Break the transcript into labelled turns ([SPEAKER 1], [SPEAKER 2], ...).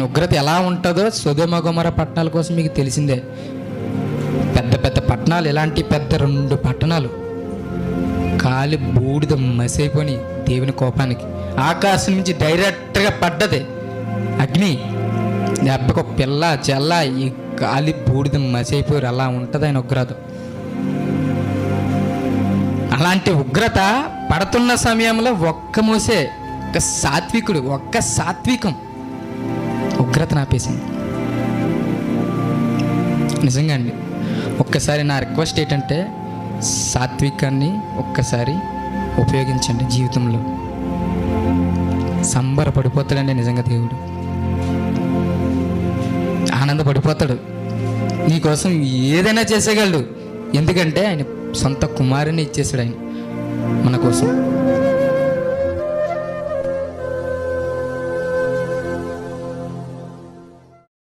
[SPEAKER 1] ఆయన ఉగ్రత ఎలా ఉంటుందో సుధమగుమర పట్టణాల కోసం మీకు తెలిసిందే. పెద్ద పెద్ద పట్టణాలు ఇలాంటి పెద్ద రెండు పట్టణాలు. కాలి బూడిద మసైపోయి దేవుని కోపానికి. ఆకాశం నుంచి డైరెక్ట్గా పడ్డది అగ్ని. దెబ్బకు పిల్ల చెల్ల ఈ కాలి బూడిద మసైపోయారు అలా ఉంటుంది ఆయన ఉగ్రత. అలాంటి ఉగ్రత పడుతున్న సమయంలో ఒక్క మోసే ఒక సాత్వికుడు ఒక్క సాత్వికం ఉగ్రత నాపేసింది. నిజంగా అండి ఒక్కసారి నా రిక్వెస్ట్ ఏంటంటే సాత్వికాన్ని ఒక్కసారి ఉపయోగించండి జీవితంలో. సంబరపడిపోతాడండి నిజంగా దేవుడు. ఆనందపడిపోతాడు. నీకోసం ఏదైనా చేసేయగలడు. ఎందుకంటే ఆయన సొంత కుమారుని ఇచ్చేసాడు ఆయన మన కోసం